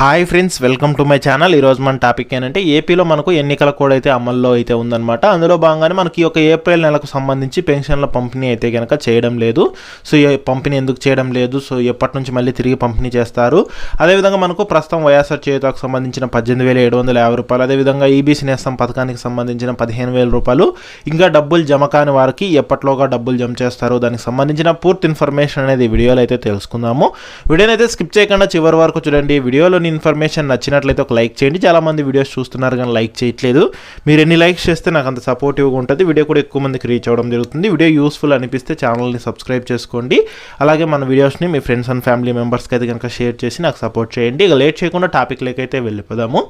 Hi friends welcome to my channel. ఈరోజు మన topic ఏంటంటే ఏపీలో మనకు ఎన్నికల కోడ్ అయితే అమల్లో అయితే ఉందన్నమాట. అందులో భాగంగానే మనకి ఈ యొక్క ఏప్రిల్ నెలకు సంబంధించి పెన్షన్ల పంపిణీ అయితే కనుక చేయడం లేదు. సో ఈ పంపిణీ ఎందుకు చేయడం లేదు? సో ఎప్పటి నుంచి మళ్ళీ తిరిగి పంపిణీ చేస్తారు? అదేవిధంగా మనకు ప్రస్తుతం వైఎస్ఆర్ చేయుతకు సంబంధించిన పద్దెనిమిది వేల ఏడు వందల యాభై రూపాయలు అదేవిధంగా ఈబీసీ నేస్తం పథకానికి సంబంధించిన పదిహేను వేల రూపాయలు ఇంకా డబ్బులు జమ కాని వారికి ఎప్పట్లోగా డబ్బులు జమ చేస్తారు దానికి సంబంధించిన పూర్తి ఇన్ఫర్మేషన్ అనేది వీడియోలో అయితే తెలుసుకుందాము. వీడియోనైతే అయితే స్కిప్ చేయకుండా చివరి వరకు చూడండి. వీడియోలోని ఇన్ఫర్మేషన్ నచ్చినట్లయితే ఒక లైక్ చేయండి. చాలా మంది వీడియోస్ చూస్తున్నారు కానీ లైక్ చేయట్లేదు. మీరు ఎన్ని లైక్స్ చేస్తే నాకు అంత సపోర్టివ్గా ఉంటుంది. వీడియో కూడా ఎక్కువ మందికి రీచ్ అవ్వడం జరుగుతుంది. వీడియో యూస్ఫుల్ అనిపిస్తే ఛానల్ని సబ్స్క్రైబ్ చేసుకోండి. అలాగే మన వీడియోస్ని మీ ఫ్రెండ్స్ అండ్ ఫ్యామిలీ మెంబర్స్కి అయితే కనుక షేర్ చేసి నాకు సపోర్ట్ చేయండి. ఇక లేట్ చేయకుండా టాపిక్ అయితే వెళ్ళిపోదాము.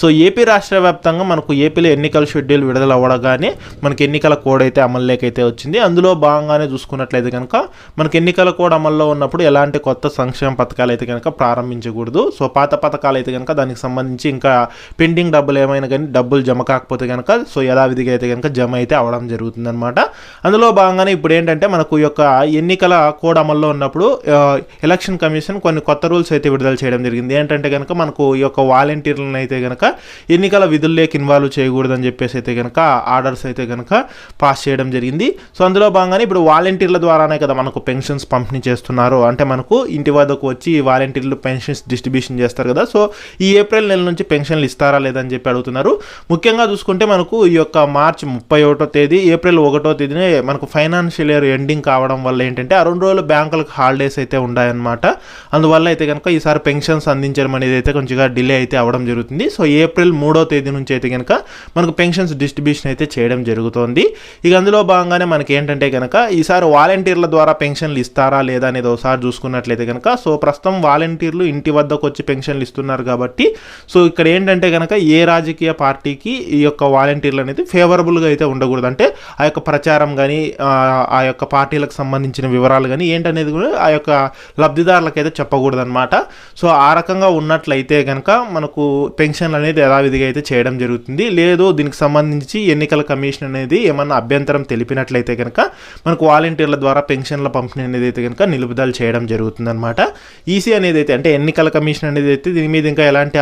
సో ఏపీ రాష్ట్ర వ్యాప్తంగా మనకు ఏపీలో ఎన్నికల షెడ్యూల్ విడుదల అవ్వడగానే మనకి ఎన్నికల కోడ్ అయితే అమల్లోకైతే వచ్చింది. అందులో భాగంగానే చూసుకున్నట్లయితే కనుక మనకి ఎన్నికల కోడ్ అమల్లో ఉన్నప్పుడు ఎలాంటి కొత్త సంక్షేమ పథకాలు అయితే కనుక ప్రారంభించకూడదు. సో పాత పథకాలు అయితే కనుక దానికి సంబంధించి ఇంకా పెండింగ్ డబ్బులు ఏమైనా కానీ డబ్బులు జమ కాకపోతే కనుక సో యథావిధిగా అయితే కనుక జమ అయితే అవడం జరుగుతుంది అనమాట అందులో భాగంగానే ఇప్పుడు ఏంటంటే మనకు ఈ యొక్క ఎన్నికల కోడ్ అమల్లో ఉన్నప్పుడు ఎలక్షన్ కమిషన్ కొన్ని కొత్త రూల్స్ అయితే విడుదల చేయడం జరిగింది. ఏంటంటే కనుక మనకు ఈ యొక్క వాలంటీర్లను అయితే కనుక ఎన్నికల విధుల్లోకి ఇన్వాల్వ్ చేయకూడదని చెప్పేసి అయితే కనుక ఆర్డర్స్ అయితే కనుక పాస్ చేయడం జరిగింది. సో అందులో భాగంగానే ఇప్పుడు వాలంటీర్ల ద్వారానే కదా మనకు పెన్షన్స్ పంపిణీ చేస్తున్నారు. అంటే మనకు ఇంటి వద్దకు వచ్చి వాలంటీర్లు పెన్షన్స్ డిస్ట్రిబ్యూషన్ చేస్తారు కదా సో ఈ ఏప్రిల్ నెల నుంచి పెన్షన్లు ఇస్తారా లేదని చెప్పి అడుగుతున్నారు. ముఖ్యంగా చూసుకుంటే మనకు ఈ యొక్క మార్చి ముప్పై ఒకటో తేదీ ఏప్రిల్ ఒకటో తేదీనే మనకు ఫైనాన్షియల్ ఇయర్ ఎండింగ్ కావడం వల్ల ఏంటంటే ఆ రెండు రోజులు బ్యాంకులకు హాలిడేస్ అయితే ఉన్నాయన్నమాట అందువల్ల అయితే కనుక ఈసారి పెన్షన్స్ అందించడం అనేది అయితే కొంచెంగా డిలే అయితే అవ్వడం జరుగుతుంది. సో ఏప్రిల్ మూడో తేదీ నుంచి అయితే కనుక మనకు పెన్షన్స్ డిస్ట్రిబ్యూషన్ అయితే చేయడం జరుగుతోంది. ఇక అందులో భాగంగానే మనకి ఏంటంటే కనుక ఈసారి వాలంటీర్ల ద్వారా పెన్షన్లు ఇస్తారా లేదా అనేది ఒకసారి చూసుకున్నట్లయితే కనుక సో ప్రస్తుతం వాలంటీర్లు ఇంటి వద్దకు వచ్చి పెన్షన్లు ఇస్తున్నారు కాబట్టి. సో ఇక్కడ ఏంటంటే కనుక ఏ రాజకీయ పార్టీకి ఈ యొక్క వాలంటీర్లు అనేది ఫేవరబుల్గా అయితే ఉండకూడదు. అంటే ఆ యొక్క ప్రచారం కానీ ఆ యొక్క పార్టీలకు సంబంధించిన వివరాలు కానీ ఏంటనేది కూడా ఆ యొక్క లబ్ధిదారులకు అయితే చెప్పకూడదు అనమాట సో ఆ రకంగా ఉన్నట్లయితే కనుక మనకు పెన్షన్లు అనేది యథావిధిగా అయితే చేయడం జరుగుతుంది. లేదు దీనికి సంబంధించి ఎన్నికల కమిషన్ అనేది ఏమన్నా అభ్యంతరం తెలిపినట్లయితే కనుక మనకు వాలంటీర్ల ద్వారా పెన్షన్ల పంపిణీ అనేది అయితే కనుక నిలుపుదల చేయడం జరుగుతుంది అనమాట ఈసీ అనేది అయితే అంటే ఎన్నికల కమిషన్ అనేది అయితే దీని మీద ఇంకా ఎలాంటి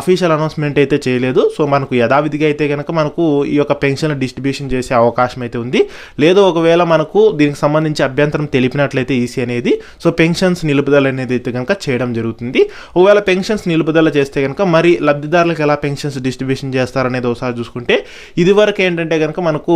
అఫీషియల్ అనౌన్స్మెంట్ అయితే చేయలేదు. సో మనకు యథావిధిగా అయితే కనుక మనకు ఈ యొక్క పెన్షన్ డిస్ట్రిబ్యూషన్ చేసే అవకాశం అయితే ఉంది. లేదు ఒకవేళ మనకు దీనికి సంబంధించి అభ్యంతరం తెలిపినట్లయితే ఈసీ అనేది సో పెన్షన్స్ నిలుపుదల అనేది అయితే కనుక చేయడం జరుగుతుంది. ఒకవేళ పెన్షన్స్ నిలుపుదల చేస్తే కనుక మరి లబ్ధిదారులకు ఎలా పెన్షన్స్ డిస్ట్రిబ్యూషన్ చేస్తారనేది ఒకసారి చూసుకుంటే ఇదివరకు ఏంటంటే కనుక మనకు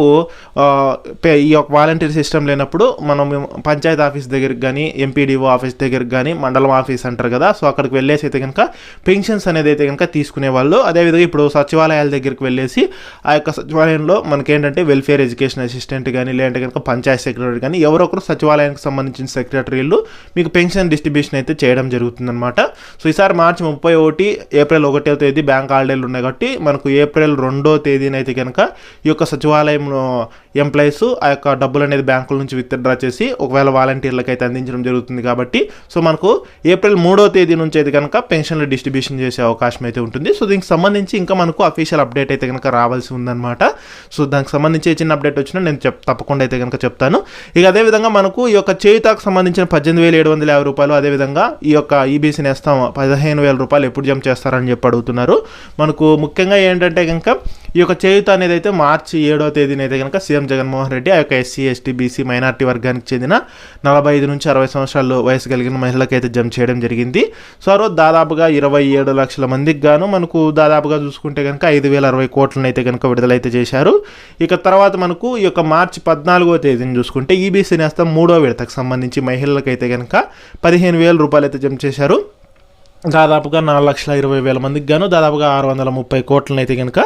ఈ యొక్క వాలంటీర్ సిస్టమ్ లేనప్పుడు మనం పంచాయతీ ఆఫీస్ దగ్గరికి కానీ ఎంపీడీఓ ఆఫీస్ దగ్గరికి కానీ మండలం ఆఫీస్ అంటారు కదా సో అక్కడికి వెళ్ళేసి అయితే కనుక పెన్షన్స్ అనేది అయితే కనుక తీసుకునే వాళ్ళు అదేవిధంగా ఇప్పుడు సచివాలయాల దగ్గరికి వెళ్ళేసి ఆ యొక్క సచివాలయంలో మనకేంటంటే వెల్ఫేర్ ఎడ్యుకేషన్ అసిస్టెంట్ కానీ లేదంటే కనుక పంచాయత్ సెక్రటరీ కానీ ఎవరో ఒకరు సచివాలయానికి సంబంధించిన సెక్రటరీలు మీకు పెన్షన్ డిస్ట్రిబ్యూషన్ అయితే చేయడం జరుగుతుందన్నమాట. సో ఈసారి మార్చి ముప్పై ఒకటి ఏప్రిల్ ఒకటో తేదీ బ్యాంక్ హాలిడేలు ఉన్నాయి కాబట్టి మనకు ఏప్రిల్ రెండో తేదీనైతే కనుక ఈ యొక్క సచివాలయంలో ఎంప్లాయీస్ ఆ యొక్క డబ్బులు అనేది బ్యాంకుల నుంచి విత్డ్రా చేసి ఒకవేళ వాలంటీర్లకు అయితే అందించడం జరుగుతుంది కాబట్టి సో మనకు ఏప్రిల్ మూడో తేదీ నుంచి అయితే కనుక పెన్షన్లు డిస్ట్రిబ్యూషన్ చేసే అవకాశం అయితే ఉంటుంది. సో దీనికి సంబంధించి ఇంకా మనకు అఫీషియల్ అప్డేట్ అయితే కనుక రావాల్సి ఉందన్నమాట. సో దానికి సంబంధించి చిన్న అప్డేట్ వచ్చినా నేను చెప్ తప్పకుండా అయితే కనుక చెప్తాను. ఇక అదేవిధంగా మనకు ఈ యొక్క చేయుతాకు సంబంధించిన పద్దెనిమిది వేల ఏడు వందల యాభై రూపాయలు అదేవిధంగా ఈ యొక్క ఈబీసీ నేస్తాం పదిహేను వేల రూపాయలు ఎప్పుడు జమ చేస్తారని చెప్పి అడుగుతున్నారు. మనకు ముఖ్యంగా ఏంటంటే కనుక ఈ యొక్క చేయుత అనేది అయితే మార్చి ఏడో తేదీన అయితే కనుక సీఎం జగన్మోహన్ రెడ్డి ఆ యొక్క ఎస్సీ ఎస్టీ బీసీ మైనార్టీ వర్గానికి చెందిన నలభై ఐదు నుంచి అరవై సంవత్సరాలు వయసు కలిగిన మహిళలకు అయితే జమ చేయడం జరిగింది. సో ఆ రోజు దాదాపుగా ఇరవై ఏడు లక్షల మందికి గాను మనకు దాదాపుగా చూసుకుంటే కనుక ఐదు వేల అరవై కోట్లను అయితే కనుక విడుదలైతే చేశారు. ఇక తర్వాత మనకు ఈ యొక్క మార్చి పద్నాలుగో తేదీని చూసుకుంటే ఈబీసీ నేస్తం మూడో విడతకు సంబంధించి మహిళలకైతే కనుక పదిహేను వేల రూపాయలు అయితే జమ చేశారు. దాదాపుగా నాలుగు లక్షల ఇరవై వేల మందికి గాను దాదాపుగా ఆరు వందల ముప్పై కోట్లను అయితే కనుక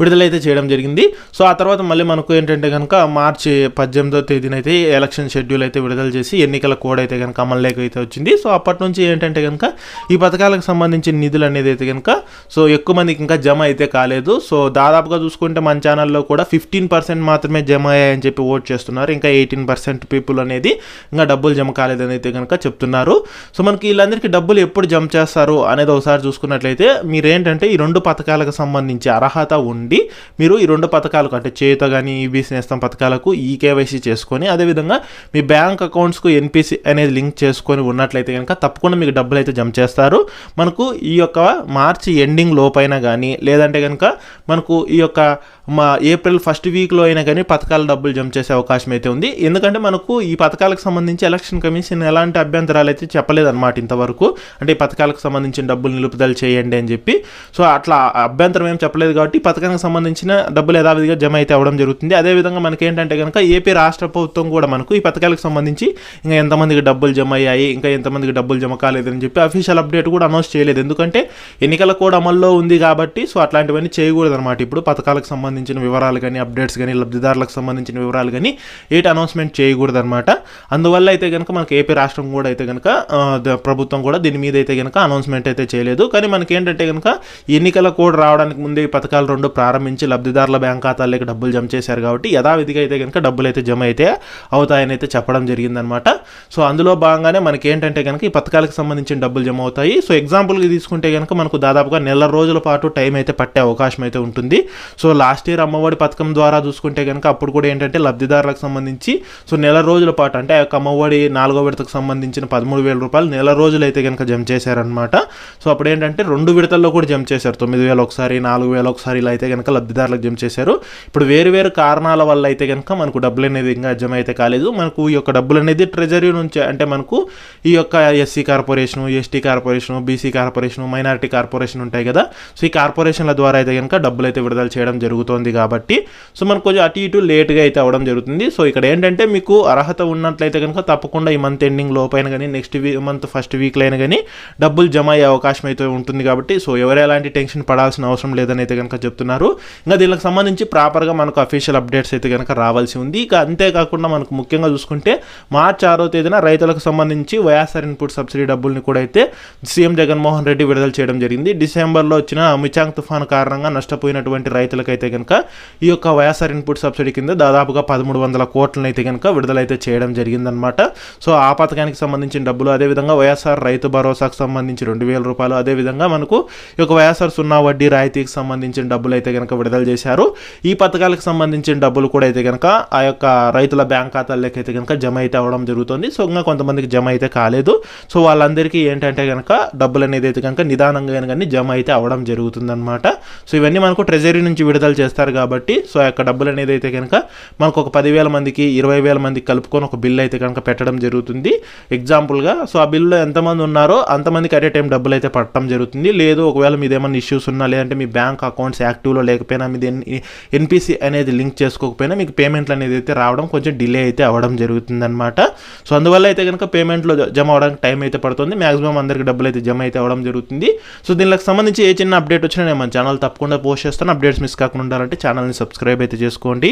విడుదలైతే చేయడం జరిగింది. సో ఆ తర్వాత మళ్ళీ మనకు ఏంటంటే కనుక మార్చి పద్దెనిమిదో తేదీన అయితే ఎలక్షన్ షెడ్యూల్ అయితే విడుదల చేసి ఎన్నికల కోడ్ అయితే కనుక అమల్లోకి అయితే వచ్చింది. సో అప్పటి నుంచి ఏంటంటే కనుక ఈ పథకాలకు సంబంధించిన నిధులు అనేది అయితే కనుక సో ఎక్కువ మందికి ఇంకా జమ అయితే కాలేదు. సో దాదాపుగా చూసుకుంటే మన ఛానల్లో కూడా ఫిఫ్టీన్ పర్సెంట్ మాత్రమే జమ అయ్యాయని చెప్పి ఓట్ చేస్తున్నారు. ఇంకా ఎయిటీన్ పర్సెంట్ పీపుల్ అనేది ఇంకా డబ్బులు జమ కాలేదని అయితే కనుక చెప్తున్నారు. సో మనకి వీళ్ళందరికీ డబ్బులు ఎప్పుడు జమ చేస్తారు చేస్తారు అనేది ఒకసారి చూసుకున్నట్లయితే మీరేంటంటే ఈ రెండు పథకాలకు సంబంధించి అర్హత ఉండి మీరు ఈ రెండు పథకాలకు అంటే చేత కానీ ఈబీసీ నేస్తం పథకాలకు ఈ కేవైసీ చేసుకొని అదేవిధంగా మీ బ్యాంక్ అకౌంట్స్కు ఎన్పిసి అనేది లింక్ చేసుకొని ఉన్నట్లయితే కనుక తప్పకుండా మీకు డబ్బులు అయితే జమ చేస్తారు. మనకు ఈ యొక్క మార్చి ఎండింగ్ లోపైన కానీ లేదంటే కనుక మనకు ఈ యొక్క మా ఏప్రిల్ ఫస్ట్ వీక్లో అయినా కానీ పథకాల డబ్బులు జమ చేసే అవకాశం అయితే ఉంది. ఎందుకంటే మనకు ఈ పథకాలకు సంబంధించి ఎలక్షన్ కమిషన్ ఎలాంటి అభ్యంతరాలు అయితే చెప్పలేదన్నమాట ఇంతవరకు. అంటే ఈ పథకాలకు సంబంధించిన డబ్బులు నిలుపుదల చేయండి అని చెప్పి. సో అట్లా అభ్యంతరం ఏం చెప్పలేదు కాబట్టి పథకానికి సంబంధించిన డబ్బులు యథావిధిగా జమ అయితే అవ్వడం జరుగుతుంది. అదేవిధంగా మనకి ఏంటంటే కనుక ఏపీ రాష్ట్ర ప్రభుత్వం కూడా మనకు ఈ పథకాలకు సంబంధించి ఇంకా ఎంతమందికి డబ్బులు జమ అయ్యాయి ఇంకా ఎంతమందికి డబ్బులు జమ కాలేదని చెప్పి అఫీషియల్ అప్డేట్ కూడా అనౌన్స్ చేయలేదు. ఎందుకంటే ఎన్నికల కోడ్ అమల్లో ఉంది కాబట్టి సో అట్లాంటివన్నీ చేయకూడదు అనమాట ఇప్పుడు పథకాలకు సంబంధించిన వివరాలు కానీ అప్డేట్స్ కానీ లబ్ధిదారులకు సంబంధించిన వివరాలు కానీ ఏటి అనౌన్స్మెంట్ చేయకూడదు అనమాట అందువల్ల అయితే కనుక మనకి ఏపీ రాష్ట్రం కూడా అయితే కనుక ప్రభుత్వం కూడా దీని మీద అయితే కనుక అనౌన్స్మెంట్ అయితే చేయలేదు. కానీ మనకి ఏంటంటే కనుక ఎన్నికల కోడ్ రావడానికి ముందే ఈ పథకాలు రెండు ప్రారంభించి లబ్ధిదారుల బ్యాంక్ ఖాతాల్లోకి డబ్బులు జమ చేశారు కాబట్టి యథావిధిగా అయితే కనుక డబ్బులు అయితే జమ అయితే అవుతాయని అయితే చెప్పడం జరిగిందనమాట సో అందులో భాగంగానే మనకి ఏంటంటే కనుక ఈ పథకాలకు సంబంధించిన డబ్బులు జమ అవుతాయి. సో ఎగ్జాంపుల్గా తీసుకుంటే కనుక మనకు దాదాపుగా నెల రోజుల పాటు టైం అయితే పట్టే అవకాశం అయితే ఉంటుంది. సో లాస్ట్ ఇయర్ అమ్మఒడి పథకం ద్వారా చూసుకుంటే కనుక అప్పుడు కూడా ఏంటంటే లబ్ధిదారులకు సంబంధించి సో నెల రోజుల పాటు అంటే ఆ యొక్క అమ్మఒడి నాలుగో విడతకు సంబంధించిన పదమూడు వేల రూపాయలు నెల రోజులు అయితే కనుక జమ చేశారనమాట సో అప్పుడు ఏంటంటే రెండు విడతల్లో కూడా జంప్ చేశారు. తొమ్మిది వేలు ఒకసారి నాలుగు వేలు ఒకసారి ఇలా అయితే కనుక లబ్ధిదారులకు జంప్ చేశారు. ఇప్పుడు వేరు వేరు కారణాల వల్ల అయితే కనుక మనకు డబ్బులు అనేది ఇంకా జమ అయితే కాలేదు. మనకు ఈ యొక్క డబ్బులు అనేది ట్రెజరీ నుంచి అంటే మనకు ఈ యొక్క SC corporation ST corporation BC corporation minority corporation ఉంటాయి కదా. సో ఈ కార్పొరేషన్ల ద్వారా అయితే కనుక డబ్బులు అయితే విడుదల చేయడం జరుగుతోంది కాబట్టి. సో మనకు కొంచెం అటు ఇటు లేట్గా అయితే అవ్వడం జరుగుతుంది. సో ఇక్కడ ఏంటంటే మీకు అర్హత ఉన్నట్లయితే కనుక తప్పకుండా ఈ మంత్ ఎండింగ్ లోపైన కానీ నెక్స్ట్ వీ మంత్ ఫస్ట్ వీక్లో అయినా కానీ డబ్బులు జమ అయ్యే అవకాశం అయితే ఉంటుంది కాబట్టి సో ఎవరు ఎలాంటి టెన్షన్ పడాల్సిన అవసరం లేదని అయితే కనుక చెప్తున్నారు. ఇంకా దీనికి సంబంధించి ప్రాపర్గా మనకు అఫీషియల్ అప్డేట్స్ అయితే కనుక రావాల్సి ఉంది. ఇక అంతేకాకుండా మనకు ముఖ్యంగా చూసుకుంటే మార్చి ఆరో తేదీన రైతులకు సంబంధించి వైఎస్ఆర్ ఇన్పుట్ సబ్సిడీ డబ్బుల్ని కూడా అయితే సీఎం జగన్మోహన్ రెడ్డి విడుదల చేయడం జరిగింది. డిసెంబర్లో వచ్చిన మిచాంగ్ తుఫాను కారణంగా నష్టపోయినటువంటి రైతులకైతే కనుక ఈ యొక్క వైఎస్ఆర్ ఇన్పుట్ సబ్సిడీ కింద దాదాపుగా పదమూడు వందల కోట్లను అయితే కనుక విడుదలైతే చేయడం జరిగిందనమాట సో ఆ పథకానికి సంబంధించిన డబ్బులు అదేవిధంగా వైఎస్ఆర్ రైతు భరోసాకు సంబంధించి రెండు వేల రూపాయలు. అదేవిధంగా మనకు ఈ యొక్క వైఎస్ఆర్ సున్నా వడ్డీ రాయితీకి సంబంధించిన డబ్బులు అయితే కనుక విడుదల చేశారు. ఈ పథకాలకు సంబంధించిన డబ్బులు కూడా అయితే కనుక ఆ యొక్క రైతుల బ్యాంక్ ఖాతాల్లోకి అయితే కనుక జమ అయితే అవ్వడం జరుగుతుంది. సో ఇంకా కొంతమందికి జమ అయితే కాలేదు. సో వాళ్ళందరికీ ఏంటంటే కనుక డబ్బులు అనేది అయితే కనుక నిదానంగా కానీ జమ అయితే అవ్వడం జరుగుతుందన్నమాట. సో ఇవన్నీ మనకు ట్రెజరీ నుంచి విడుదల చేస్తారు కాబట్టి సో ఆ యొక్క డబ్బులు అనేది అయితే కనుక మనకు ఒక పదివేల మందికి ఇరవై వేల మందికి కలుపుకొని ఒక బిల్ అయితే కనుక పెట్టడం జరుగుతుంది. ఎగ్జాంపుల్గా సో ఆ బిల్లులో ఎంతమంది ఉన్నారో అంతమందికి అట్ ఏ టైం డబ్బులు అయితే పట్టడం జరుగుతుంది. లేదు ఒకవేళ మీద ఏమైనా ఇష్యూస్ ఉన్నా లేదంటే మీ బ్యాంక్ అకౌంట్స్ యాక్టివ్లో లేకపోయినా మీది ఎన్పిసి అనేది లింక్ చేసుకోకపోయినా మీకు పేమెంట్లు అనేది అయితే రావడం కొంచెం డిలే అయితే అవ్వడం జరుగుతుందన్నమాట. సో అందువల్ల అయితే కనుక పేమెంట్లో జమ అవ్వడానికి టైం అయితే పడుతుంది. మాక్సిమం అందరికి డబ్బులు అయితే జమ అయితే అవ్వడం జరుగుతుంది. సో దీనికి సంబంధించి ఏ చిన్న అప్డేట్ వచ్చినా నేను మన ఛానల్ తప్పకుండా పోస్ట్ చేస్తాను. అప్డేట్స్ మిస్ కాకుండా ఉండాలంటే ఛానల్ని సబ్స్క్రైబ్ అయితే చేసుకోండి.